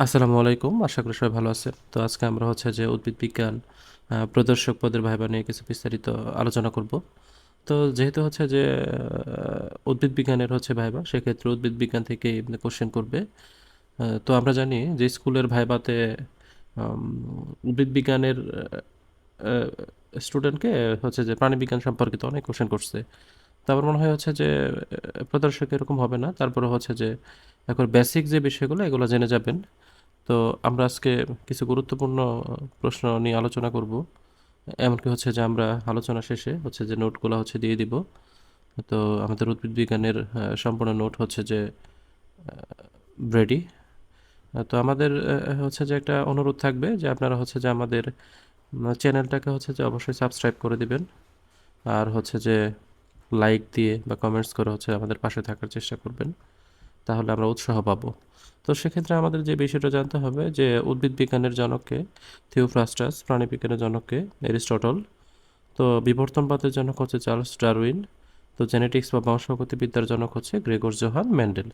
আসসালামু আলাইকুম, আশা করি সবাই ভালো আছে তো আজকে আমরা হচ্ছে যে উদ্ভিদ বিজ্ঞান প্রদর্শক পদের ভাইবা নিয়ে কিছু বিস্তারিত আলোচনা করব। তো যেহেতু হচ্ছে যে উদ্ভিদ বিজ্ঞানের হচ্ছে ভাইবা, সেক্ষেত্রে উদ্ভিদ বিজ্ঞান থেকে কোশ্চেন করবে। তো আমরা জানি যে স্কুলের ভাইবাতে উদ্ভিদ বিজ্ঞানের স্টুডেন্টকে হচ্ছে যে প্রাণীবিজ্ঞান সম্পর্কিত অনেক কোশ্চেন করছে। তো আমার মনে হয় হচ্ছে যে প্রদর্শক এরকম হবে না। তারপরে হচ্ছে যে, এখন বেসিক যে বিষয়গুলো, এগুলো জেনে যাবেন। তো আমরা আজকে কিছু গুরুত্বপূর্ণ প্রশ্ন নিয়ে আলোচনা করব। এমনকি হচ্ছে যে আমরা আলোচনা শেষে হচ্ছে যে নোটগুলো হচ্ছে দিয়ে দিব। তো আমাদের উদ্ভিদ বিজ্ঞানের সম্পূর্ণ নোট হচ্ছে যে ব্রেডি তো আমাদের হচ্ছে যে একটা অনুরোধ থাকবে যে আপনারা হচ্ছে যে আমাদের চ্যানেলটাকে হচ্ছে যে অবশ্যই সাবস্ক্রাইব করে দিবেন। আর হচ্ছে যে লাইক দিয়ে বা কমেন্টস করে হচ্ছে আমাদের পাশে থাকার চেষ্টা করবেন। তাহলে আমরা উৎসাহ পাবো। তো সেক্ষেত্রে আমাদের যে বিষয়টা জানতে হবে যে উদ্ভিদ বিজ্ঞানের জনককে থিওফ্রাস্টাস প্রাণীবিজ্ঞানের জনককে এরিস্টটল তো বিবর্তনবাদের জনক হচ্ছে চার্লস ডারউইন তো জেনেটিক্স বা বংশগতিবিদ্যার জনক হচ্ছে গ্রেগর জোহান মেন্ডেল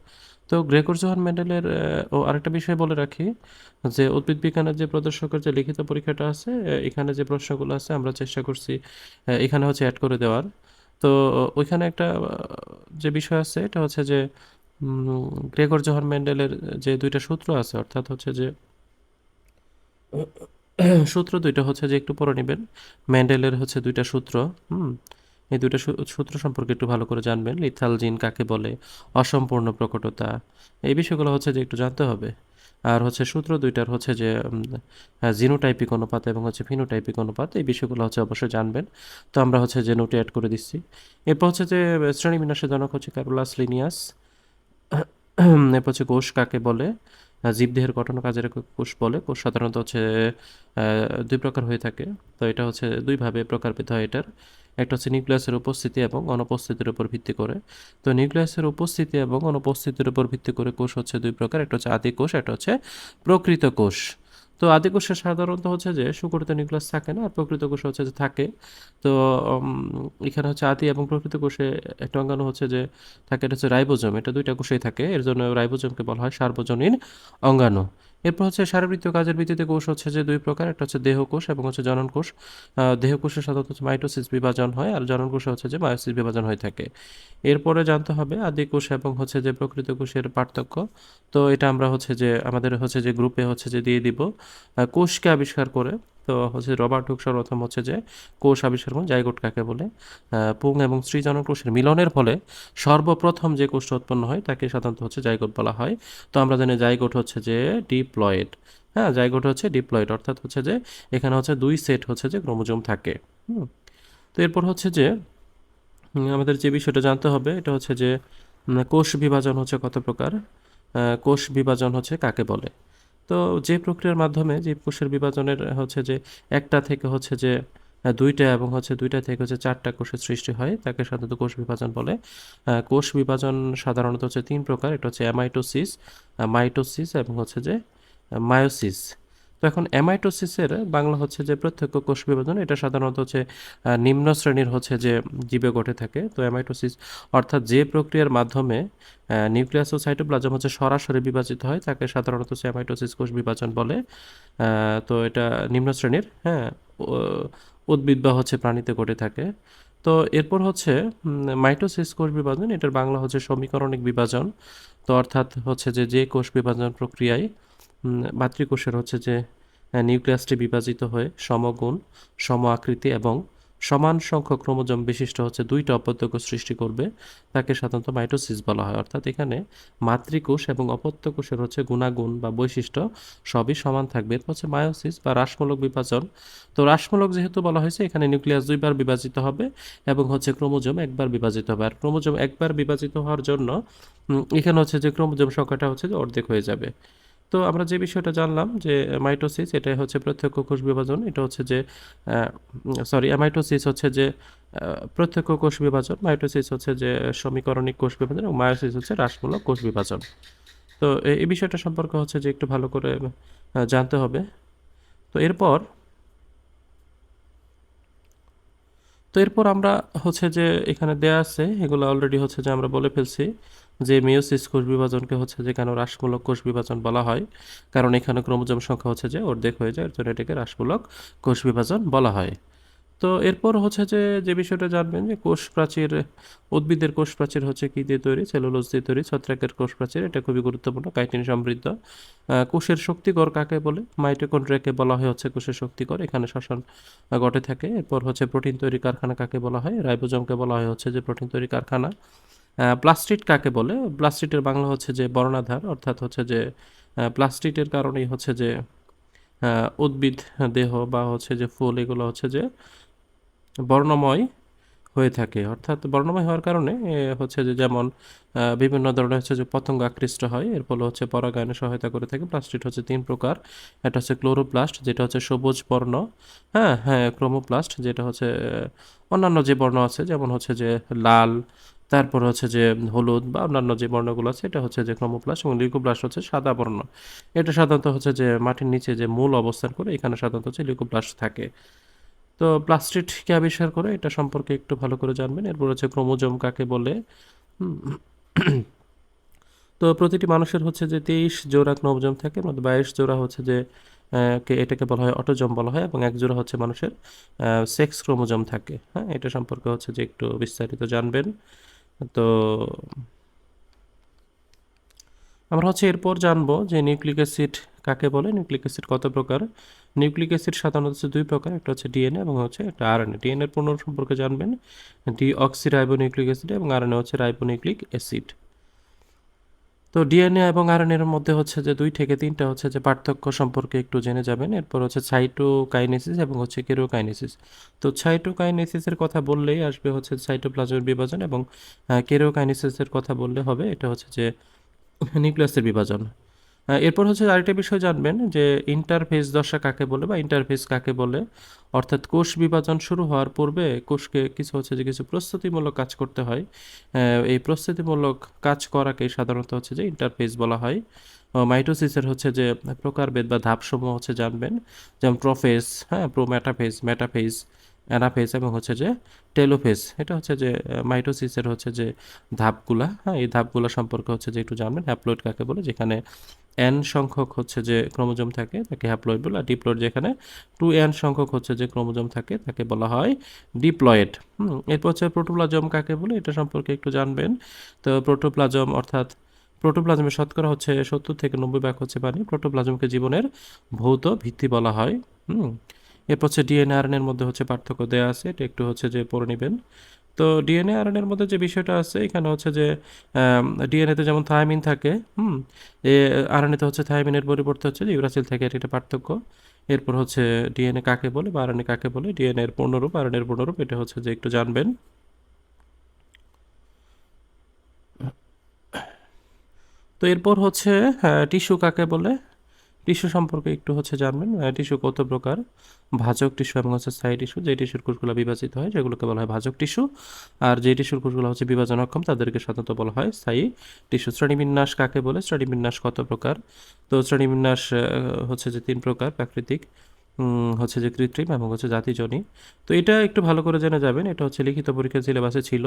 তো গ্রেগর জোহান মেন্ডেলের আহ, ও আরেকটা বিষয় বলে রাখি যে উদ্ভিদ বিজ্ঞানের যে প্রদর্শকের যে লিখিত পরীক্ষাটা আছে এখানে যে প্রশ্নগুলো আছে আমরা চেষ্টা করছি এখানে হচ্ছে অ্যাড করে দেওয়ার। তো ওইখানে একটা যে বিষয় আছে এটা হচ্ছে যে গ্রেগর জোহান ম্যান্ডেলের যে দুইটা সূত্র আছে, অর্থাৎ হচ্ছে যে, সূত্র দুইটা হচ্ছে যে একটু পরে নেবেন। মেন্ডেলের হচ্ছে দুইটা সূত্র, হুম, এই দুইটা সূত্র সম্পর্কে একটু ভালো করে জানবেন। লিথাল জিন কাকে বলে? অসম্পূর্ণ প্রকটতা। এই বিষয়গুলো হচ্ছে যে একটু জানতে হবে। আর হচ্ছে সূত্র দুইটার হচ্ছে যে জিনোটাইপিক অনুপাত এবং হচ্ছে ফিনোটাইপিক অনুপাত, এই বিষয়গুলো হচ্ছে অবশ্যই জানবেন। তো আমরা হচ্ছে যে নোটে অ্যাড করে দিচ্ছি। এরপর হচ্ছে যে শ্রেণি শ্রেণীবিন্যাসের জনক হচ্ছে ক্যারোলাস লিনিয়াস। হচ্ছে কোষ কাকে বলে? জীবদেহের গঠন কাজের কোষ বলে। কোষ সাধারণত হচ্ছে দুই প্রকার হয়ে থাকে। তো এটা হচ্ছে দুইভাবে প্রকারভেদ হয় এটার। একটা হচ্ছে নিউক্লিয়াসের উপস্থিতি এবং অনুপস্থিতির উপর ভিত্তি করে। তো নিউক্লিয়াসের উপস্থিতি এবং অনুপস্থিতির উপর ভিত্তি করে কোষ হচ্ছে দুই প্রকার। একটা হচ্ছে আদি কোষ, একটা হচ্ছে প্রকৃত কোষ। তো আদি কোষে সাধারণত হচ্ছে যে সুকরিত নিউক্লিয়াস থাকে না, আর প্রকৃত কোষে হচ্ছে যে থাকে। তো এখানে হচ্ছে আদি এবং প্রকৃত কোষে একটা অঙ্গাণু হচ্ছে যে থাকে, এটা হচ্ছে রাইবোজম, এটা দুইটা কোষেই থাকে। এর জন্য রাইবোজমকে বলা হয় সার্বজনীন অঙ্গাণু। এরপর হচ্ছে শারীরবৃত্তীয় কাজের ভিত্তিতে কোষ হচ্ছে যে দুই প্রকার একটা হচ্ছে দেহ কোষ এবং হচ্ছে জনন কোষ আহ, দেহ কোষে সাধারণত হচ্ছে মাইটোসিস বিভাজন হয় আর জনন কোষে হচ্ছে যে মায়োসিস বিভাজন হয়ে থাকে। এরপরে জানতে হবে আদি কোষ এবং হচ্ছে যে প্রকৃত কোষের পার্থক্য। তো এটা আমরা হচ্ছে যে আমাদের হচ্ছে যে গ্রুপে হচ্ছে যে দিয়ে দিব। কোষকে আবিষ্কার করে তো হচ্ছে রবার্ট হুক সর্বপ্রথম হচ্ছে যে কোষ আবিষ্কার করেন জাইগোট কাকে বলে। পুং এবং স্ত্রী জনন কোষের মিলনের ফলে সর্বপ্রথম যে কোষটা উৎপন্ন হয় তাকে সাধারণত হচ্ছে জাইগোট বলা হয়। তো আমরা জানি জাইগোট হচ্ছে যে ডিপ্লয়েড হ্যাঁ জাইগোট হচ্ছে ডিপ্লয়েড অর্থাৎ হচ্ছে যে এখানে হচ্ছে দুই সেট হচ্ছে যে ক্রোমোজোম থাকে। হুম, তো এরপর হচ্ছে যে আমাদের যে বিষয়টা জানতে হবে, এটা হচ্ছে যে কোষ বিভাজন হচ্ছে কত প্রকার? কোষ বিভাজন হচ্ছে কাকে বলে? তো যে প্রক্রিয়ার মাধ্যমে যে কোষের বিভাজনের হচ্ছে যে একটা থেকে হচ্ছে যে দুইটা এবং হচ্ছে দুইটা থেকে হচ্ছে চারটা কোষের সৃষ্টি হয়, তাকে সাধারণত কোষ বিভাজন বলে। কোষ বিভাজন সাধারণত হচ্ছে তিন প্রকার, একটা হচ্ছে অ্যামাইটোসিস মাইটোসিস এবং হচ্ছে যে মায়োসিস। তো এখন অ্যামাইটোসিসের বাংলা হচ্ছে যে প্রত্যক্ষ কোষ বিভাজন, এটা সাধারণত হচ্ছে নিম্ন শ্রেণির হচ্ছে যে জীবে ঘটে থাকে। তো অ্যামাইটোসিস অর্থাৎ যে প্রক্রিয়ার মাধ্যমে নিউক্লিয়াস ও সাইটোপ্লাজম হচ্ছে সরাসরি বিভাজিত হয়, তাকে সাধারণত হচ্ছে অ্যামাইটোসিস কোষ বিভাজন বলে। তো এটা নিম্ন শ্রেণির হ্যাঁ উদ্ভিদ বা হচ্ছে প্রাণীতে ঘটে থাকে। তো এরপর হচ্ছে মাইটোসিস কোষ বিভাজন, এটার বাংলা হচ্ছে সমীকরণিক বিভাজন। তো অর্থাৎ হচ্ছে যে যে কোষ বিভাজন প্রক্রিয়ায় উম, মাতৃকোষের হচ্ছে যে নিউক্লিয়াসটি বিভাজিত হয়ে সমগুণ সম আকৃতি এবং সমান সংখ্যক ক্রোমোজোম বিশিষ্ট হচ্ছে দুইটা অপত্যক সৃষ্টি করবে। তাকে সাধারণত মাইটোসিস বলা হয়। অর্থাৎ এখানে মাতৃকোষ এবং অপত্যকোষের হচ্ছে গুণাগুণ বা বৈশিষ্ট্য সবই সমান থাকবে। এরপর হচ্ছে মায়োসিস বা হ্রাসমূলক বিভাজন। তো হ্রাসমূলক যেহেতু বলা হয়েছে এখানে নিউক্লিয়াস দুইবার বিভাজিত হবে এবং হচ্ছে ক্রোমোজোম একবার বিভাজিত হবে। আর ক্রোমোজোম একবার বিভাজিত হওয়ার জন্য এখানে হচ্ছে যে ক্রোমোজোম সংখ্যাটা হচ্ছে যে অর্ধেক হয়ে যাবে। তো আমরা যে বিষয়টা জানলাম যে মাইটোসিস এটাই হচ্ছে প্রত্যক্ষ কোষ বিভাজন, এটা হচ্ছে যে সরি অ্যামাইটোসিস হচ্ছে যে প্রত্যক্ষ কোষ বিভাজন, মাইটোসিস হচ্ছে যে, সমীকরণিক কোষ বিভাজন এবং মায়োসিস হচ্ছে হ্রাসমূলক কোষ বিভাজন। তো এই বিষয়টা সম্পর্কে হচ্ছে যে একটু ভালো করে জানতে হবে। তো এরপর তো এরপর আমরা হচ্ছে যে এখানে দেয়া আছে, এগুলো অলরেডি হচ্ছে যে আমরা বলে ফেলছি। যে মেয়োসিস কোষ বিভাজনকে হচ্ছে যে কেন হ্রাসমূলক কোষ বিভাজন বলা হয়, কারণ এখানে ক্রোমোজোম সংখ্যা হচ্ছে যে অর্ধেক হয়ে যায় জন্য এটাকে হ্রাসমূলক কোষ বিভাজন বলা হয়। তো এরপর হচ্ছে যে যে বিষয়টা জানবেন যে কোষ প্রাচীর, উদ্ভিদের কোষ প্রাচীর হচ্ছে কী দিয়ে তৈরি, সেলুলোজ দিয়ে তৈরি, ছত্রাকের কোষ প্রাচীর, এটা খুবই গুরুত্বপূর্ণ, কাইটিন সমৃদ্ধ। কোষের শক্তিকর কাকে বলে? মাইটোকন্ড্রিয়াকে বলা হয় হচ্ছে কোষের শক্তিকর এখানে শ্বসন ঘটে থাকে। এরপর হচ্ছে প্রোটিন তৈরি কারখানা কাকে বলা হয়? রাইবোজমকে বলা হয় হচ্ছে যে প্রোটিন তৈরি কারখানা। প্লাস্টিড কাকে বলে? প্লাস্টিডের বাংলা হচ্ছে যে বর্ণাধার, অর্থাৎ হচ্ছে যে প্লাস্টিডের কারণেই হচ্ছে যে উদ্ভিদ, দেহ বা হচ্ছে যে ফুল, এগুলো হচ্ছে যে বর্ণময় হয়ে থাকে। অর্থাৎ বর্ণময় হওয়ার কারণে হচ্ছে যে যেমন বিভিন্ন ধরনের হচ্ছে যে পতঙ্গ আকৃষ্ট হয়, এর ফলে হচ্ছে পরাগায়নে সহায়তা করে থাকে। প্লাস্টিড হচ্ছে তিন প্রকার এটা হচ্ছে ক্লোরোপ্লাস্ট যেটা হচ্ছে সবুজ বর্ণ হ্যাঁ হ্যাঁ ক্রোমোপ্লাস্ট যেটা হচ্ছে অন্যান্য যে বর্ণ আছে, যেমন হচ্ছে যে লাল তারপর হচ্ছে যে হলুদ বা অন্যান্য যে বর্ণগুলো আছে, এটা হচ্ছে যে ক্রোমোপ্লাস্ট এবং লিউকোপ্লাস্ট হচ্ছে সাদা বর্ণ। এটা সাধারণত হচ্ছে যে মাটির নিচে যে মূল অবস্থান করে, এখানে সাধারণত হচ্ছে লিউকোপ্লাস্ট থাকে। তো প্লাস্টিড কে আবিষ্কার করে, এটা সম্পর্কে একটু ভালো করে জানবেন। এরপর হচ্ছে ক্রোমোজোম কাকে বলে? তো প্রতিটি মানুষের হচ্ছে যে তেইশ জোড়া ক্রোমোজোম থাকে বাইশ জোড়া হচ্ছে যে কে এটাকে বলা হয় অটোজোম বলা হয় এবং এক জোড়া হচ্ছে মানুষের সেক্স ক্রোমোজোম থাকে। হ্যাঁ এটা সম্পর্কে হচ্ছে যে একটু বিস্তারিত জানবেন। তো আমরা হচ্ছে এরপর জানব যে নিউক্লিক অ্যাসিড কাকে বলে? নিউক্লিক অ্যাসিড কত প্রকার? নিউক্লিক অ্যাসিড সাধারণত হচ্ছে দুই প্রকার, একটা হচ্ছে ডিএনএ এবং হচ্ছে একটা আরএনএ। ডিএনএর পূর্ণ সম্পর্কে জানবেন D oxy ribo nucleic acid এবং আরএনএ হচ্ছে রাইবোনিউক্লিক অ্যাসিড। তো ডিএনএ এবং আরএনএর মধ্যে হচ্ছে যে দুই থেকে তিনটা হচ্ছে যে পার্থক্য সম্পর্কে একটু জেনে যাবেন। এরপর হচ্ছে সাইটোকাইনেসিস এবং হচ্ছে কেরোকাইনেসিস। তো সাইটোকাইনেসিসের কথা বললেই আসবে হচ্ছে সাইটোপ্লাজমের বিভাজন এবং কেরোকাইনেসিসের কথা বললে হবে, এটা হচ্ছে যে নিউক্লিয়াসের বিভাজন। এরপর হচ্ছে আরেকটা বিষয় জানবেন যে ইন্টারফেস দশা কাকে বলে বা ইন্টারফেস কাকে বলে? অর্থাৎ কোষ বিভাজন শুরু হওয়ার পূর্বে কোষকে কিছু হচ্ছে যে কিছু প্রস্তুতিমূলক কাজ করতে হয়। এই প্রস্তুতিমূলক কাজ করাকে সাধারণত হচ্ছে যে ইন্টারফেস বলা হয়। মাইটোসিসের হচ্ছে যে প্রকারভেদ বা ধাপসমূহ হচ্ছে জানবেন। যেমন প্রোফেস হ্যাঁ প্রোম্যাটাফেজ মেটাফেজ অ্যানাফেজ এবং হচ্ছে যে টেলোফেজ। এটা হচ্ছে যে মাইটোসিসের হচ্ছে যে ধাপগুলা। হ্যাঁ এই ধাপগুলা সম্পর্কে হচ্ছে যে একটু জানবেন। হ্যাপ্লয়েড কাকে বলে? যেখানে এন সংখ্যক হচ্ছে যে ক্রোমোজোম থাকে, তাকে হ্যাপ্লয়েড বলে আর ডিপ্লয়েড যেখানে টু এন সংখ্যক হচ্ছে যে ক্রোমোজোম থাকে, তাকে বলা হয় ডিপ্লয়েড হুম, এরপর হচ্ছে প্রোটোপ্লাজম কাকে বলে? এটা সম্পর্কে একটু জানবেন। তো প্রোটোপ্লাজম অর্থাৎ প্রোটোপ্লাজমের শতকরা হচ্ছে সত্তর থেকে নব্বই ভাগ হচ্ছে পানি। প্রোটোপ্লাজমকে জীবনের ভৌত ভিত্তি বলা হয়। হুম, এরপর হচ্ছে ডিএনএ আরএনএর মধ্যে হচ্ছে পার্থক্য দেওয়া আছে, এটা একটু হচ্ছে যে পড়ে নেবেন। তো ডিএনএ আরএনএর মধ্যে যে বিষয়টা আছে, এখানে হচ্ছে যে ডিএনএতে যেমন থায়ামিন থাকে, হুম, এ আরএনএতে হচ্ছে থায়ামিনের পরিবর্তে হচ্ছে যে ইউরাসিল থাকে, এটা একটা পার্থক্য। এরপর হচ্ছে ডিএনএ কাকে বলে বা আরএনএ কাকে বলে ডিএনএ এর পূর্ণরূপ আরএনএ এর পূর্ণরূপ, এটা হচ্ছে যে একটু জানবেন। তো এরপর হচ্ছে টিস্যু কাকে বলে? সম্পর্কে একটু হচ্ছে জানবেন। টিস্যু কত প্রকার? ভাজক টিস্যু এবং হচ্ছে স্থায়ী টিস্যু, যে টিস্যুর কোষগুলো বিভাজিত হয়, যেগুলোকে বলা হয় ভাজক টিস্যু। আর যে টিস্যুর কোষগুলো হচ্ছে বিভাজন অক্ষম, তাদেরকে সাধারণত বলা হয় স্থায়ী টিস্যু। শ্রেণীবিন্যাস কাকে বলে? শ্রেণীবিন্যাস কত প্রকার? তো শ্রেণীবিন্যাস হচ্ছে যে তিন প্রকার, প্রাকৃতিক হচ্ছে যে কৃত্রিম এবং হচ্ছে জাতিজনী। তো এটা একটু ভালো করে জেনে যাবেন, এটা হচ্ছে লিখিত পরীক্ষার সিলেবাসে ছিল।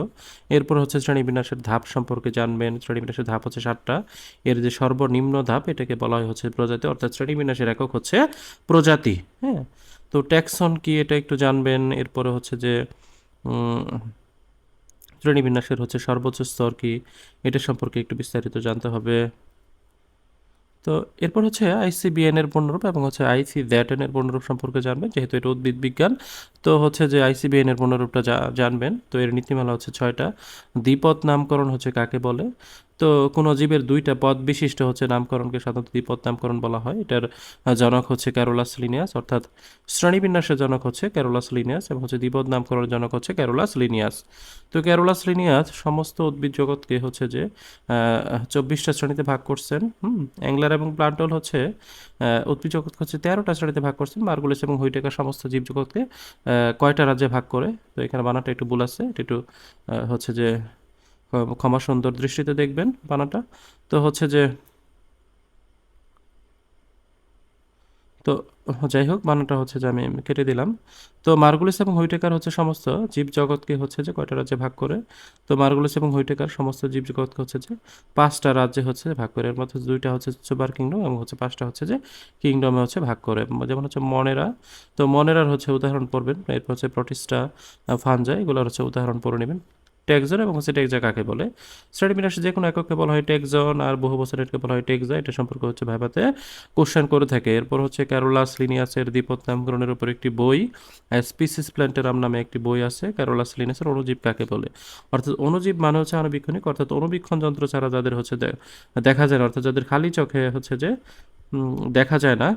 এরপর হচ্ছে শ্রেণীবিন্যাসের ধাপ সম্পর্কে জানবেন, শ্রেণীবিন্যাসের ধাপ হচ্ছে সাতটা। এর যে সর্বনিম্ন ধাপ, এটাকে বলা হয় হচ্ছে প্রজাতি, অর্থাৎ শ্রেণীবিন্যাসের একক হচ্ছে প্রজাতি হ্যাঁ? তো ট্যাক্সন কি এটা একটু জানবেন, এরপরে হচ্ছে যে শ্রেণীবিন্যাসের হচ্ছে সর্বোচ্চ স্তর কি, এটা সম্পর্কে একটু বিস্তারিত জানতে হবে। তো এরপর হচ্ছে আইসিবিএন এর পূর্ণরূপ এবং হচ্ছে আইসি দ্যাটেন এর পূর্ণরূপ সম্পর্কে জানবেন, যেহেতু এটা উদ্ভিদ বিজ্ঞান। তো হচ্ছে যে আইসিবিএন এর পূর্ণরূপটা জা- জানবেন। তো এর নীতিমালা হচ্ছে ছয়টা। দ্বিপদ নামকরণ হচ্ছে কাকে বলে? তো কোনো জীবের দুইটা পদ বিশিষ্ট হচ্ছে নামকরণকে সাধারণত দ্বিপদ নামকরণ বলা হয়। এটার জনক হচ্ছে ক্যারোলাস লিনিয়াস, অর্থাৎ শ্রেণীবিন্যাসের জনক হচ্ছে ক্যারোলাস লিনিয়াস এবং হচ্ছে দ্বিপদ নামকরণের জনক হচ্ছে ক্যারোলাস লিনিয়াস। তো ক্যারোলাস লিনিয়াস সমস্ত উদ্ভিদ জগৎকে হচ্ছে যে চব্বিশটা শ্রেণীতে ভাগ করছেন। হুম, অ্যাংলার এবং প্লান্টল হচ্ছে উদ্ভিদ জগৎ হচ্ছে তেরোটা শ্রেণীতে ভাগ করছেন, মার্গুলিস এবং হুইটেকার সমস্ত জীবজগৎকে কয়টা রাজ্যে ভাগ করে? তো এখানে বানাটা একটু ভুল আছে, এটা একটু হচ্ছে যে ক্ষমা সুন্দর দৃষ্টিতে দেখবেন বানাটা। তো হচ্ছে যে তো যাই হোক, বানানটা হচ্ছে যে আমি কেটে দিলাম। তো মার্গুলিস এবং হুইটেকার হচ্ছে সমস্ত জীব জগৎকে হচ্ছে যে কয়টা রাজ্যে ভাগ করে? তো মার্গুলিস এবং হুইটেকার সমস্ত জীব জগৎকে হচ্ছে যে পাঁচটা রাজ্যে হচ্ছে ভাগ করে। এর মধ্যে দুইটা হচ্ছে সুপার কিংডম এবং হচ্ছে পাঁচটা হচ্ছে যে কিংডমে হচ্ছে ভাগ করে। যেমন হচ্ছে মনেরা। তো মনেরার হচ্ছে উদাহরণ পড়বেন। এরপর হচ্ছে প্রটিস্টা ফানজা এগুলোর হচ্ছে উদাহরণ পড়ে নেবেন। টেকজন এবং হচ্ছে টেকজা কাকে বলে? স্ট্র্যাটিমিনাসে যে কোনো এককে বলা হয় টেকজন আর বহু বছর এটাকে বলা হয় টেকজা এটা সম্পর্কে হচ্ছে ভাইবাতে কোশ্চেন করে থাকে। এরপর হচ্ছে ক্যারোলাস লিনিয়াসের দ্বিপদ নামকরণের উপর একটি বই স্পিসিস প্ল্যান্টেরাম নামে একটি বই আছে ক্যারোলাস লিনিয়াসের অণুজীব কাকে বলে? অর্থাৎ অণুজীব মানে হচ্ছে আণুবীক্ষণিক, অর্থাৎ অণুবীক্ষণ যন্ত্র ছাড়া যাদের হচ্ছে দেখা যায় না, অর্থাৎ যাদের খালি চোখে হচ্ছে যে দেখা যায় না,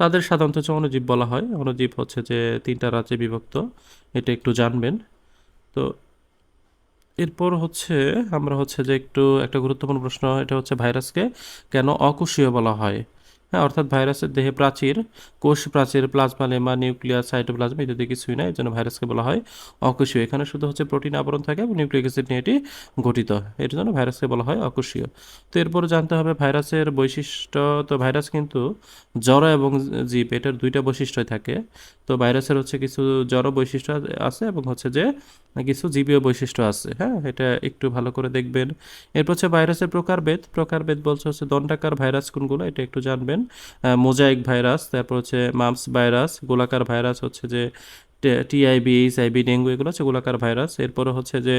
তাদের সাধারণত হচ্ছে অণুজীব বলা হয়। অণুজীব হচ্ছে যে তিনটা রাজ্যে বিভক্ত, এটা একটু জানবেন। তো এরপর হচ্ছে, আমরা হচ্ছে যে একটু একটা গুরুত্বপূর্ণ প্রশ্ন, এটা হচ্ছে ভাইরাসকে কেন অকুশীয় বলা হয়? হ্যাঁ অর্থাৎ ভাইরাসের দেহে প্রাচীর, কোষ প্রাচীর প্লাজমা লেমা নিউক্লিয়াস, সাইটোপ্লাজমা ইত্যাদি কিছুই নাই, এই জন্য ভাইরাসকে বলা হয় অকোষীয়। এখানে শুধু হচ্ছে প্রোটিন আবরণ থাকে এবং নিউক্লিক অ্যাসিড নিয়ে এটি গঠিত। এর জন্য ভাইরাসকে বলা হয় অকোষীয়। তো এরপর জানতে হবে ভাইরাসের বৈশিষ্ট্য। তো ভাইরাস কিন্তু জ্বর এবং জীব, এটার দুইটা বৈশিষ্ট্যই থাকে। তো ভাইরাসের হচ্ছে কিছু জড় বৈশিষ্ট্য আছে এবং হচ্ছে যে কিছু জীবীয় বৈশিষ্ট্য আছে। হ্যাঁ এটা একটু ভালো করে দেখবেন। এরপর হচ্ছে ভাইরাসের প্রকারভেদ। প্রকারভেদ বলছে হচ্ছে দণ্ডাকার ভাইরাস কোনগুলো, এটা একটু জানবেন। মোজাইক ভাইরাস, তারপর হচ্ছে মামস ভাইরাস, গোলাকার ভাইরাস হচ্ছে যে টিআইবি এইচআইবি ডেঙ্গু এগুলো হচ্ছে গোলাকার ভাইরাস। এরপরে হচ্ছে যে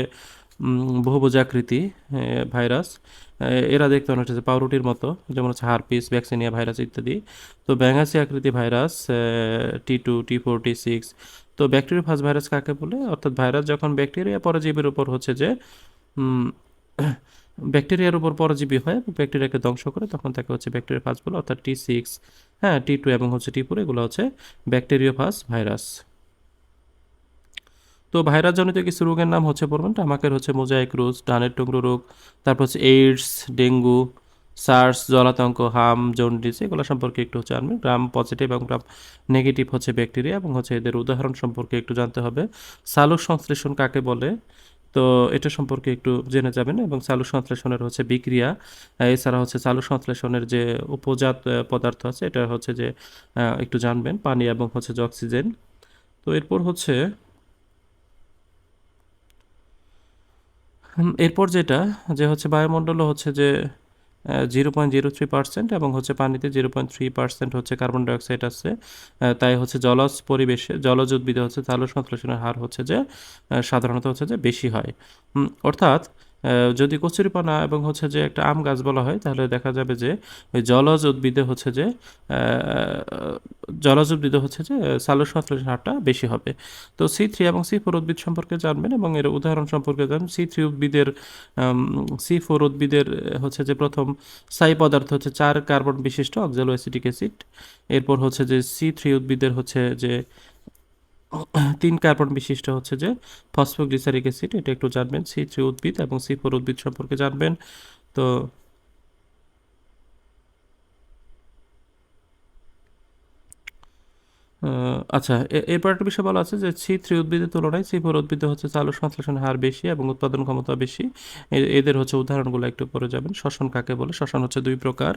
বহুভুজাকৃতি ভাইরাস। এরা দেখতে অনেকটা যে পাউরুটির মতো, যেমন হচ্ছে হারপিস ভ্যাকসিনিয়া ভাইরাস ইত্যাদি। তো ব্যাঙাসি আকৃতি virus T two, T four, T six. তো ব্যাকটেরিয়াফাজ ভাইরাস কাকে বলে? অর্থাৎ ভাইরাস যখন ব্যাকটেরিয়া পরজীবীর উপর হচ্ছে যে ব্যাকটেরিয়ার উপর পরজীবী হয় এবং ব্যাকটেরিয়াকে ধ্বংস করে তখন তাকে হচ্ছে ব্যাকটেরিয়াফাজ বলে, অর্থাৎ টি সিক্স হ্যাঁ টি টু এবং হচ্ছে টি ফোর, এগুলো হচ্ছে ব্যাকটেরিয়া ব্যাকটেরিয়াফাজ ভাইরাস। তো ভাইরাস জনিত কিছু রোগের নাম হচ্ছে পড়বেন তামাকের হচ্ছে মোজাইক রোজ ডানের টুকরো রোগ, তারপর হচ্ছে এইডস, ডেঙ্গু, সার্স, জলাতঙ্ক, হাম, জন্ডিস, এগুলো সম্পর্কে একটু হচ্ছে আনবেন গ্রাম পজিটিভ এবং গ্রাম নেগেটিভ হচ্ছে ব্যাকটেরিয়া এবং হচ্ছে এদের উদাহরণ সম্পর্কে একটু জানতে হবে। সালোক সংশ্লেষণ কাকে বলে? তো এটা সম্পর্কে একটু জেনে যাবেন এবং চালু সংশ্লেষণের হচ্ছে বিক্রিয়া এছাড়া হচ্ছে চালু সংশ্লেষণের যে উপজাত পদার্থ আছে, এটা হচ্ছে যে একটু জানবেন, পানি এবং হচ্ছে যে অক্সিজেন। তো এরপর হচ্ছে এরপর যেটা, যে হচ্ছে বায়ুমণ্ডল হচ্ছে যে zero point zero three percent এবং হচ্ছে পানিতে জিরো পয়েন্ট থ্রি পার্সেন্ট হচ্ছে কার্বন ডাইঅক্সাইড আছে। তাই হচ্ছে জলজ পরিবেশে, জলজ উদ্ভিদে হচ্ছে তাহলে সংশ্লেষণের হার হচ্ছে যে সাধারণত হচ্ছে যে বেশি হয়। অর্থাৎ যদি কচুরিপানা এবং হচ্ছে যে একটা আম গাছ বলা হয়, তাহলে দেখা যাবে যে ওই জলজ উদ্ভিদে হচ্ছে যে জলজ উদ্ভিদে হচ্ছে যে চালু সংশ্লেষণ হারটা বেশি হবে। তো সি থ্রি এবং সি ফোর উদ্ভিদ সম্পর্কে জানবেন এবং এর উদাহরণ সম্পর্কে জানবেন। সি থ্রি উদ্ভিদের সি ফোর উদ্ভিদের হচ্ছে যে প্রথম স্থায়ী পদার্থ হচ্ছে চার কার্বন বিশিষ্ট অক্সালো অ্যাসিটিক অ্যাসিড। এরপর হচ্ছে যে সি থ্রি উদ্ভিদের হচ্ছে যে তিন কার্বন বিশিষ্ট হচ্ছে যে ফসফোগ্লিসারিক অ্যাসিড, এটা একটু জানবেন, সি থ্রি উদ্ভিদ এবং সি ফোর উদ্ভিদ সম্পর্কে জানবেন। তো আচ্ছা এরপর একটা বিষয় বলা আছে যে সি থ্রি উদ্ভিদের তুলনায় সি ফোর উদ্ভিদে হচ্ছে চালু সংশ্লেষণের হার বেশি এবং উৎপাদন ক্ষমতা বেশি। এদের হচ্ছে উদাহরণগুলো একটু পরে যাবেন। শ্বসন কাকে বলে? শ্বসন হচ্ছে দুই প্রকার।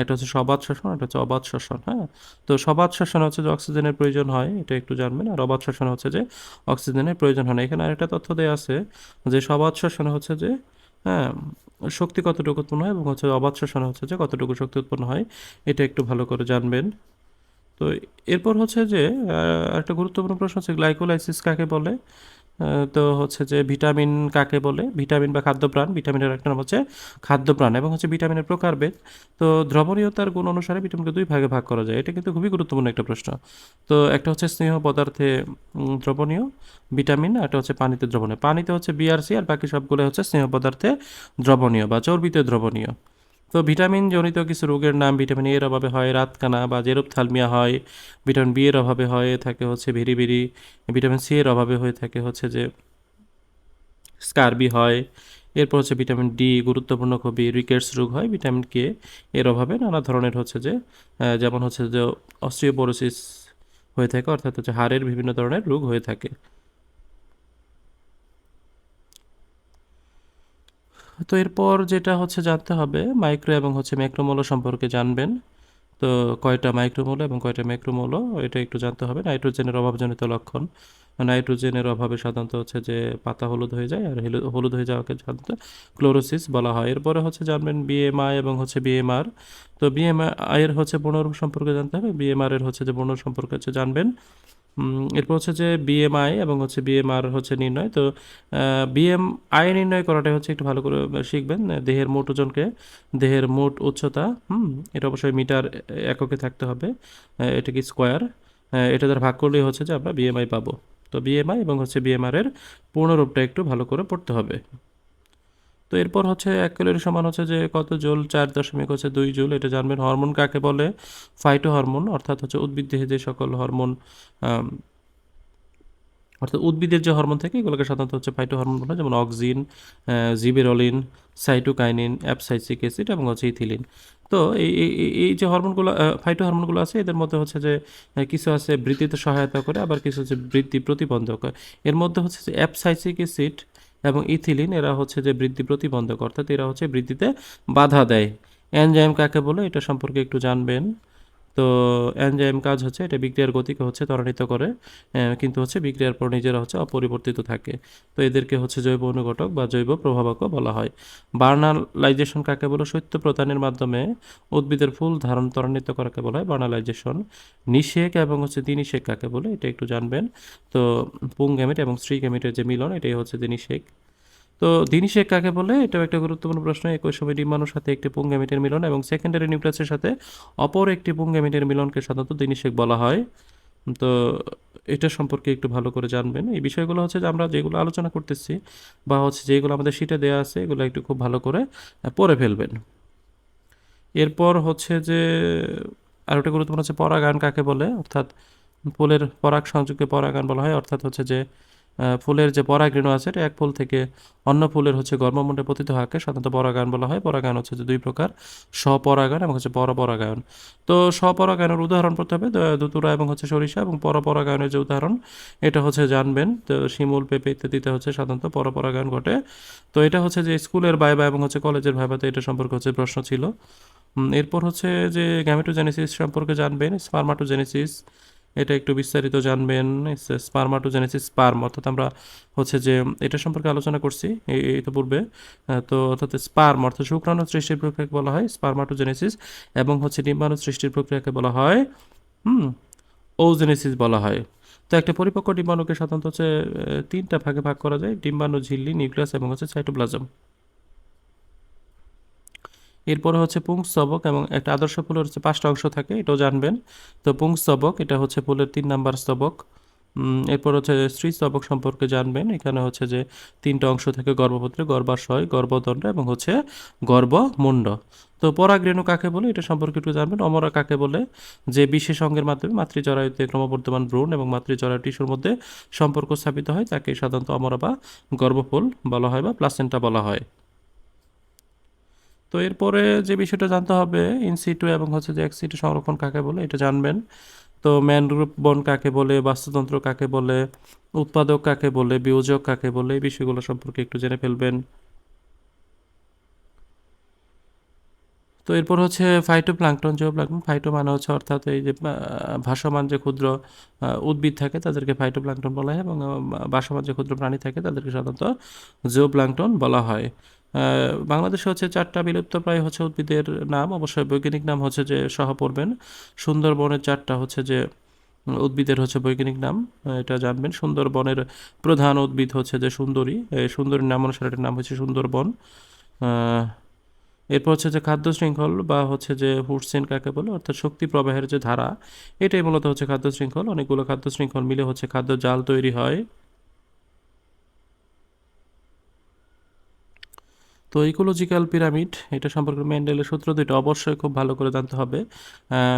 একটা হচ্ছে সবাত শ্বসন, একটা হচ্ছে অবাধ শ্বসন হ্যাঁ? তো সবাত শ্বসন হচ্ছে যে অক্সিজেনের প্রয়োজন হয়, এটা একটু জানবেন। আর অবাধ শ্বসন হচ্ছে যে অক্সিজেনের প্রয়োজন হয় না। এখানে আরেকটা তথ্য দেওয়া আছে যে সবাত শ্বসন হচ্ছে যে হ্যাঁ শক্তি কতটুকু উৎপন্ন হয় এবং হচ্ছে অবাধ শ্বসন হচ্ছে যে কতটুকু শক্তি উৎপন্ন হয়, এটা একটু ভালো করে জানবেন। তো এরপর হচ্ছে যে একটা গুরুত্বপূর্ণ প্রশ্ন হচ্ছে গ্লাইকোলাইসিস কাকে বলে? তো হচ্ছে যে ভিটামিন কাকে বলে? ভিটামিন বা খাদ্যপ্রাণ, ভিটামিনের একটা নাম হচ্ছে খাদ্যপ্রাণ এবং হচ্ছে ভিটামিনের প্রকারভেদ। তো দ্রবণীয়তার গুণ অনুসারে ভিটামিনকে দুই ভাগে ভাগ করা যায়। এটা কিন্তু খুবই গুরুত্বপূর্ণ একটা প্রশ্ন। তো একটা হচ্ছে স্নেহ পদার্থে দ্রবণীয় ভিটামিন, আর একটা হচ্ছে পানিতে দ্রবণীয়। পানিতে হচ্ছে বিআরসি আর বাকি সবগুলো হচ্ছে স্নেহ পদার্থে দ্রবণীয় বা চর্বিতে দ্রবণীয়। তো ভিটামিন জনিত কিছু রোগের নাম ভিটামিন এর অভাবে হয়, রাতকানা বা জেরোপথ্যালমিয়া হয়, ভিটামিন বি এর অভাবে হয়, থাকে হচ্ছে ভেরিবেরি ভিটামিন সি এর অভাবে হয়ে থাকে হচ্ছে যে স্কারবি হয়, এরপর হচ্ছে ভিটামিন ডি গুরুত্বপূর্ণ খুবই, রিকেটস রোগ হয়, ভিটামিন কে এর অভাবে নানা ধরনের হচ্ছে যে যেমন হচ্ছে যে অস্ট্রিওপোরোসিস হয়ে থাকে, অর্থাৎ হচ্ছে হাড়ের বিভিন্ন ধরনের রোগ হয়ে থাকে। তো এরপর যেটা হচ্ছে জানতে হবে, মাইক্রো এবং হচ্ছে ম্যাক্রোমোলো সম্পর্কে জানবেন। তো কয়টা মাইক্রোমোল এবং কয়টা ম্যাক্রোমোল, এটা একটু জানতে হবে। নাইট্রোজেনের অভাবজনিত লক্ষণ। নাইট্রোজেনের অভাবে সাধারণত হচ্ছে যে পাতা হলুদ হয়ে যায় আর হলু- হলুদ হয়ে যাওয়াকে সাধারণত ক্লোরোসিস বলা হয়। এরপরে হচ্ছে জানবেন বিএমআই এবং হচ্ছে বিএমআর তো বিএমআই এর হচ্ছে বর্ণরূপ সম্পর্কে জানতে হবে। বিএমআর এর হচ্ছে যে বর্ণ সম্পর্কে হচ্ছে জানবেন। এরপর হচ্ছে যে বিএমআই এবং হচ্ছে বিএমআর হচ্ছে নির্ণয়। তো বিএমআই নির্ণয় করাটাই হচ্ছে একটু ভালো করে শিখবেন। দেহের মোট ওজনকে, দেহের মোট উচ্চতা, হুম, এটা অবশ্যই মিটার এককে থাকতে হবে এটা কি স্কোয়ার এটা দ্বারা ভাগ করলেই হচ্ছে যে আমরা বিএমআই পাবো। তো বিএমআই এবং হচ্ছে বিএমআর এর পূর্ণরূপটা একটু ভালো করে পড়তে হবে। তো এরপর হচ্ছে এক ক্যালোরি সমান হচ্ছে যে কত জোল? চার দশমিক হচ্ছে দুই জোল। এটা জানবেন হরমোন কাকে বলে? ফাইটো হরমোন অর্থাৎ হচ্ছে উদ্ভিদ দেহে যে সকল হরমোন অর্থাৎ উদ্ভিদের যে হরমোন থাকে, এগুলোকে সাধারণত হচ্ছে ফাইটো হরমোন বলা যেমন auxin gibberellin cytokinin abscisic acid এবং হচ্ছে ইথিলিন। তো এই, এই- যে হরমোনগুলো ফাইটো হরমোনগুলো আছে, এদের মধ্যে হচ্ছে যে কিছু আছে বৃদ্ধিতে সহায়তা করে, আবার কিছু হচ্ছে বৃদ্ধি প্রতিবন্ধক। এর মধ্যে হচ্ছে যে অ্যাপসাইসিক অ্যাসিড এবং ইথিলিন, এরা হচ্ছে যে বৃদ্ধি প্রতিবন্ধক, অর্থাৎ এরা হচ্ছে বৃদ্ধিতে বাধা দেয়। এনজাইম কাকে বলে? এটা সম্পর্কে একটু জানবেন। তো এনজাইম কাজ হচ্ছে, এটা বিক্রিয়ার গতিকে হচ্ছে ত্বরান্বিত করে কিন্তু হচ্ছে বিক্রিয়ার পর নিজেরা হচ্ছে অপরিবর্তিত থাকে। তো এদেরকে হচ্ছে জৈব অনুঘটক বা জৈব প্রভাবকও বলা হয়। বার্নালাইজেশন কাকে বলে? শৈত্য প্রদানের মাধ্যমে উদ্ভিদের ফুল ধারণ ত্বরান্বিত করাকে বলা হয় বার্নালাইজেশন। নিষেক এবং হচ্ছে দিনিষেক কাকে বলে? এটা একটু জানবেন। তো পুং গ্যামেট এবং স্ত্রী গ্যামেটের যে মিলন, এটাই হচ্ছে দিনিষেক তো দিনিষেক কাকে বলে? এটাও একটা গুরুত্বপূর্ণ প্রশ্ন। একই সময় ডিম্বাণুর সাথে একটি পুংগ্যামিটের মিলন এবং সেকেন্ডারি নিউক্লিয়াসের সাথে অপর একটি পুংগ্যামিটের মিলনকে সাধারণত দিনিষেক বলা হয়। তো এটা সম্পর্কে একটু ভালো করে জানবেন। এই বিষয়গুলো হচ্ছে যে আমরা যেগুলো আলোচনা করতেছি বা হচ্ছে যেগুলো আমাদের শিটে দেওয়া আছে, এগুলো একটু খুব ভালো করে পড়ে ফেলবেন। এরপর হচ্ছে যে আর একটা গুরুত্বপূর্ণ হচ্ছে পরাগায়ন কাকে বলে? অর্থাৎ পোলের পরাগ সংযোগকে পরাগায়ন বলা হয়। অর্থাৎ হচ্ছে যে ফুলের যে পরাগরেণু আছে, এটা এক ফুল থেকে অন্য ফুলের হচ্ছে গর্ভমুণ্ডে পতিত হওয়াকে সাধারণত পরাগায়ন বলা হয়। পরাগায়ন হচ্ছে যে দুই প্রকার, স্বপরাগায়ন এবং হচ্ছে পরপরাগায়ন। তো স্বপরাগায়নের উদাহরণ পড়তে হবে দুতুরা এবং হচ্ছে সরিষা এবং পরপরাগায়নের যে উদাহরণ, এটা হচ্ছে জানবেন। তো শিমুল, পেঁপে ইত্যাদিতে হচ্ছে সাধারণত পরপরাগায়ন ঘটে। তো এটা হচ্ছে যে স্কুলের ভাইবা এবং হচ্ছে কলেজের ভাইবাতে এটা সম্পর্কে হচ্ছে প্রশ্ন ছিল। এরপর হচ্ছে যে গ্যামেটোজেনেসিস সম্পর্কে জানবেন, স্পারমাটোজেনেসিস এটা একটু বিস্তারিত জানবেন স্পারমাটোজেনেসিস স্পার্ম অর্থাৎ আমরা হচ্ছে যে এটা সম্পর্কে আলোচনা করছি পূর্বে। তো অর্থাৎ স্পার্ম অর্থাৎ শুক্রাণু সৃষ্টির প্রক্রিয়াকে বলা হয় স্পারমাটোজেনেসিস এবং হচ্ছে ডিম্বাণু সৃষ্টির প্রক্রিয়াকে বলা হয়, হুম ওজেনেসিস বলা হয়। তো একটা পরিপক্ক ডিম্বাণুকে সাধারণত হচ্ছে তিনটা ভাগে ভাগ করা যায় ডিম্বাণু ঝিল্লি, নিউক্লিয়াস এবং হচ্ছে সাইটোপ্লাজম এরপরে হচ্ছে পুংস্তবক এবং একটা আদর্শ ফুলের হচ্ছে পাঁচটা অংশ থাকে, এটাও জানবেন। তো পুংস্তবক এটা হচ্ছে ফুলের তিন নাম্বার স্তবক এরপর হচ্ছে স্ত্রী স্তবক সম্পর্কে জানবেন, এখানে হচ্ছে যে তিনটা অংশ থাকে, গর্ভপত্রে গর্ভাশয়, গর্ভদণ্ড এবং হচ্ছে গর্ভমুণ্ড। তো পরাগরেণু কাকে বলে, এটা সম্পর্কে একটু জানবেন। অমরা কাকে বলে, যে বিশেষ অঙ্গের মাধ্যমে মাতৃজরায়ুতে ক্রমবর্ধমান ভ্রূণ এবং মাতৃজরায়ু টিস্যুর মধ্যে সম্পর্ক স্থাপিত হয়, তাকে সাধারণত অমরা বা গর্ভফুল বলা হয় বা প্লাসেন্টা বলা হয়। তো এরপরে যে বিষয়টা জানতে হবে ইনসিটু এবং হচ্ছে যে এক্সিটু সংরক্ষণ কাকে বলে, এটা জানবেন। তো ম্যানগ্রুপ বন কাকে বলে, বাস্তুতন্ত্র কাকে বলে, উৎপাদক কাকে বলে, বিয়োজক কাকে বলে, এই বিষয়গুলো সম্পর্কে একটু জেনে ফেলবেন। তো এরপর হচ্ছে phytoplankton zooplankton phyto মানে হচ্ছে অর্থাৎ এই যে ভাসমান যে ক্ষুদ্র উদ্ভিদ থাকে, তাদেরকে ফাইটো প্লাঙ্কটন বলা হয় এবং ভাসমান যে ক্ষুদ্র প্রাণী থাকে, তাদেরকে সাধারণত জিও প্লাঙ্কটন বলা হয়। বাংলাদেশে হচ্ছে চারটা বিলুপ্তপ্রায় হচ্ছে উদ্ভিদের নাম, অবশ্যই বৈজ্ঞানিক নাম হচ্ছে যে সহ পড়বেন। সুন্দরবনের চারটা হচ্ছে যে উদ্ভিদের হচ্ছে বৈজ্ঞানিক নাম, এটা জানবেন। সুন্দরবনের প্রধান উদ্ভিদ হচ্ছে যে সুন্দরী, এই সুন্দরীর নাম অনুসারে এটার নাম হচ্ছে সুন্দরবন। এরপর হচ্ছে যে খাদ্য শৃঙ্খল বা হচ্ছে যে ফুডসেন কাকে বলে, অর্থাৎ শক্তি প্রবাহের যে ধারা, এটাই মূলত হচ্ছে খাদ্য শৃঙ্খল। অনেকগুলো খাদ্য শৃঙ্খল মিলে হচ্ছে খাদ্য জাল তৈরি হয়। তো ইকোলজিক্যাল পিরামিড এটা সম্পর্কে মেন্ডেলের সূত্র দুটো অবশ্যই খুব ভালো করে জানতে হবে।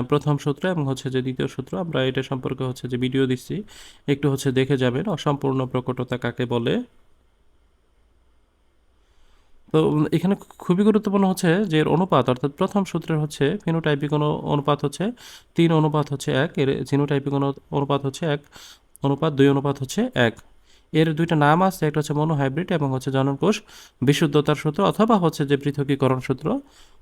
প্রথম সূত্র এবং হচ্ছে যে দ্বিতীয় সূত্র, আমরা এটা সম্পর্কে হচ্ছে যে ভিডিও দিচ্ছি। একটু হচ্ছে দেখে যাবেন অসম্পূর্ণ প্রকটতা কাকে বলে। তো এখানে খুবই গুরুত্বপূর্ণ হচ্ছে যে এর অনুপাত, অর্থাৎ প্রথম সূত্রের হচ্ছে ফিনোটাইপিক অনু- অনুপাত হচ্ছে তিন, অনুপাত হচ্ছে এক, এর জিনোটাইপিক অনু- অনুপাত হচ্ছে এক, অনুপাত দুই, অনুপাত হচ্ছে এক। এর দুইটা নাম আছে একটা হচ্ছে মনোহাইব্রিড এবং হচ্ছে জননকোষ বিশুদ্ধতার সূত্র অথবা হচ্ছে যে পৃথকীকরণ সূত্র।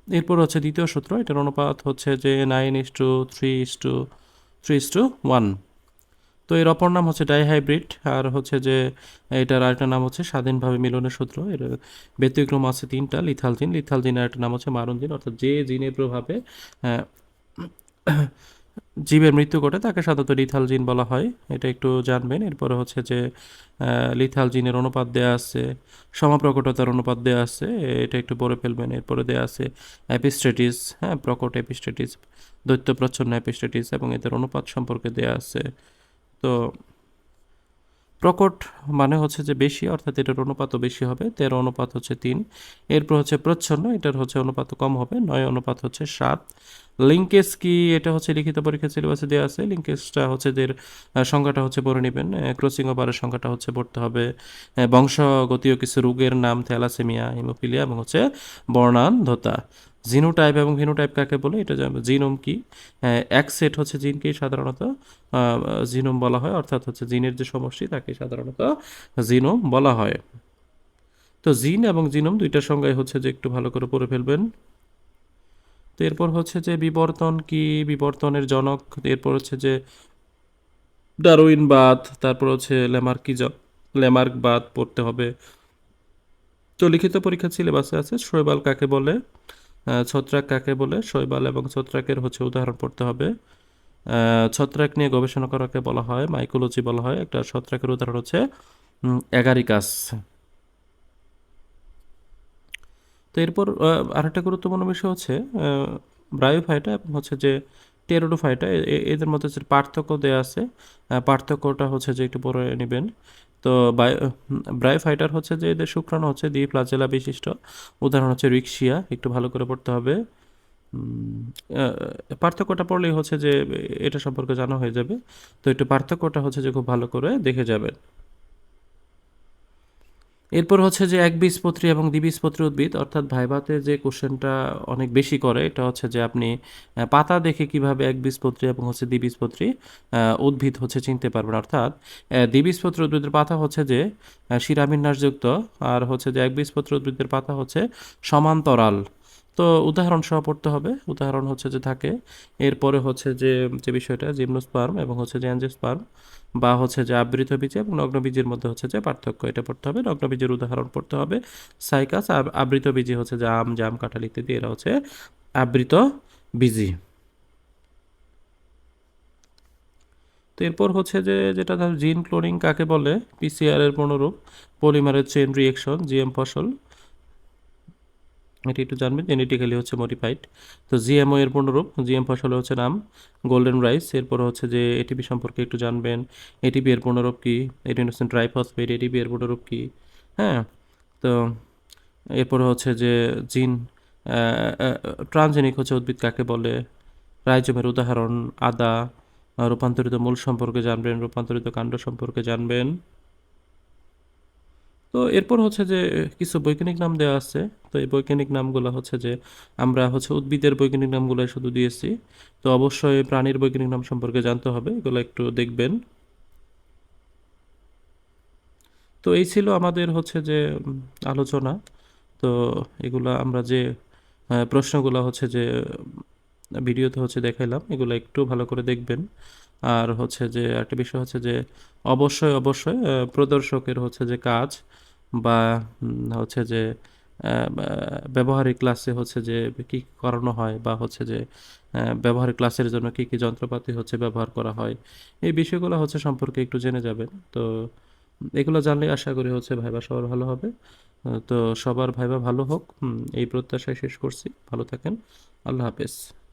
এরপর হচ্ছে দ্বিতীয় সূত্র এটার অনুপাত হচ্ছে যে nine is two three is two three is two one তো এর অপর নাম হচ্ছে ডাইহাইব্রিড আর হচ্ছে যে এটার আরেকটা নাম হচ্ছে স্বাধীনভাবে মিলনের সূত্র। এর ব্যতিক্রম আছে তিনটা লিথাল জিন লিথাল জিনের একটা নাম হচ্ছে মারণ জিন অর্থাৎ যে জিনের প্রভাবে আহ, জীবের মৃত্যু ঘটে, তাকে সাধারণত লিথাল জিন বলা হয়। এটা একটু জানবেন। এরপরে হচ্ছে যে লিথালজিনের লিথাল জিনের অনুপাত দেয়া আছে, সমপ্রকটতার অনুপাত দেয়া আছে, এটা একটু পরে ফেলবেন। এরপরে দেয়া আছে অ্যাপিস্টেটিস হ্যাঁ প্রকট অ্যাপিস্টেটিস দৈত্য প্রচ্ছন্ন অ্যাপিস্টেটিস এবং এদের অনুপাত সম্পর্কে দেয়া আছে। তো প্রকট মানে হচ্ছে যে বেশি, অর্থাৎ এটার অনুপাতও বেশি হবে, তেরো অনুপাত হচ্ছে তিন, এরপর হচ্ছে প্রচ্ছন্ন, এটার হচ্ছে অনুপাত কম হবে, নয় অনুপাত হচ্ছে সাত। লিঙ্কেজ কি? এটা হচ্ছে লিখিত পরীক্ষা সিলেবাসে দেওয়া আছে লিঙ্কেজটা হচ্ছে এদের সংখ্যাটা হচ্ছে পড়ে নেবেন ক্রসিং ওভারের সংখ্যাটা হচ্ছে পড়তে হবে বংশগতীয় কিছু রোগের নাম, থ্যালাসেমিয়া, হিমোফিলিয়া এবং হচ্ছে বর্ণান্ধতা। জিনোটাইপ এবং ফিনোটাইপ কাকে বলে? এটা জিনোম কি? এক সেট হচ্ছে জিনকেই সাধারণত জিনোম বলা হয়, অর্থাৎ হচ্ছে জিনের যে সমষ্টি, তাকে সাধারণত জিনোম বলা হয়। তো জিন এবং জিনোম দুইটার সংজ্ঞায় হচ্ছে যে একটু ভালো করে পড়ে ফেলবেন। তো এরপর হচ্ছে যে বিবর্তন কি? বিবর্তনের জনক, এরপর হচ্ছে যে ডারউইনবাদ তারপর হচ্ছে ল্যামার্কিজম ল্যামার্কবাদ পড়তে হবে। তো লিখিত পরীক্ষা সিলেবাসে আছে, শৈবাল কাকে বলে? ছত্রাক কাকে বলে? শৈবাল এবং ছত্রাকের হচ্ছে উদাহরণ পড়তে হবে। ছত্রাক নিয়ে গবেষণা করাকে বলা হয় মাইকোলজি বলা হয়। একটা ছত্রাকের উদাহরণ হচ্ছে অ্যাগারিকাস তো এরপর আরেকটা গুরুত্বপূর্ণ বিষয় হচ্ছে ব্রায়োফাইটা এবং হচ্ছে যে টেরোডোফাইটা এদের মধ্যে যে পার্থক্য দেওয়া আছে পার্থক্যটা হচ্ছে যে একটু পরে নেবেন। তো ব্রাইফাইটার হচ্ছে যে এদের শুক্রাণু হচ্ছে দ্বি প্লাজেলা বিশিষ্ট। উদাহরণ হচ্ছে রিক্সিয়া একটু ভালো করে পড়তে হবে। পার্থক্যটা পড়লেই হচ্ছে যে এটা সম্পর্কে জানা হয়ে যাবে। তো একটু পার্থক্যটা হচ্ছে যে খুব ভালো করে দেখে যাবেন। এরপর হচ্ছে যে একবীজপত্রী এবং দ্বিবীজপত্রী উদ্ভিদ, অর্থাৎ ভাইভাতে যে কোশ্চেনটা অনেক বেশি করে, এটা হচ্ছে যে আপনি পাতা দেখে কীভাবে একবীজপত্রী এবং হচ্ছে দ্বিবীজপত্রী উদ্ভিদ হচ্ছে চিনতে পারবেন। অর্থাৎ দ্বিবীজপত্র উদ্ভিদের পাতা হচ্ছে যে শিরাবিন্যাসযুক্ত আর হচ্ছে যে একবীজপত্রী উদ্ভিদের পাতা হচ্ছে সমান্তরাল। তো উদাহরণ সহ পড়তে হবে। উদাহরণ হচ্ছে যে থাকে, এরপরে হচ্ছে যে যে বিষয়টা জিমনোস্পার্ম এবং হচ্ছে যে অ্যাঞ্জিওস্পার্ম, বা হচ্ছে যে আবৃত বীজ এবং নগ্ন বীজের মধ্যে হচ্ছে যে পার্থক্য, এটা পড়তে হবে। নগ্ন বীজের উদাহরণ পড়তে হবে। সাইকাস আবৃত বীজি হচ্ছে যে আম, জাম, কাঁঠাল ইত্যাদি, এরা হচ্ছে আবৃত বীজি তো এরপর হচ্ছে যে, যেটা জিন ক্লোনিং কাকে বলে? পিসিআর এর পুনরূপ পলিমারের চেন রিয়েকশন জিএম ফসল। এটি একটু জানবেন জেনেটিক্যালি হচ্ছে মডিফাইড তো জিএমও এর পুনরূপ জিএম ফসলে হচ্ছে নাম গোল্ডেন রাইস এরপর হচ্ছে যে এটিপি সম্পর্কে একটু জানবেন এটিপি এর পুনরূপ কি? এডিনোসিন ট্রাইফসফেট এটিপি এর পুনরূপ কী? হ্যাঁ তো এরপর হচ্ছে যে জিন ট্রানজেনিক হচ্ছে উদ্ভিদ কাকে বলে? রাইজমের উদাহরণ, আদা, রূপান্তরিত মূল সম্পর্কে জানবেন, রূপান্তরিত কাণ্ড সম্পর্কে জানবেন। তো এরপর হচ্ছে যে কিছু বৈজ্ঞানিক নাম দেওয়া আছে। তো এই বৈজ্ঞানিক নামগুলো হচ্ছে যে, আমরা হচ্ছে উদ্ভিদের বৈজ্ঞানিক নামগুলো শুধু দিয়েছি। তো অবশ্যই প্রাণীর বৈজ্ঞানিক নাম সম্পর্কে জানতে হবে, এগুলো একটু দেখবেন। তো এই ছিল আমাদের হচ্ছে যে আলোচনা। তো এগুলা আমরা যে প্রশ্নগুলো হচ্ছে যে ভিডিওতে হচ্ছে দেখাইলাম, এগুলো একটু ভালো করে দেখবেন। আর হচ্ছে যে, একটা বিষয় হচ্ছে যে, অবশ্যই অবশ্যই প্রদর্শকের হচ্ছে যে কাজ বা হচ্ছে যে ব্যবহারিক ক্লাসে হচ্ছে যে, কি করানো হয় বা হচ্ছে যে ব্যবহারিক ক্লাসের জন্য কি কি যন্ত্রপাতি হচ্ছে ব্যবহার করা হয়, এই বিষয়গুলো হচ্ছে সম্পর্কে একটু জেনে যাবেন। তো, এগুলো জানলে আশা করি হচ্ছে ভাইবা সবার ভালো হবে। তো সবার ভাইবা ভালো হোক। এই প্রত্যাশায় শেষ করছি। ভালো থাকেন। আল্লাহ হাফেজ।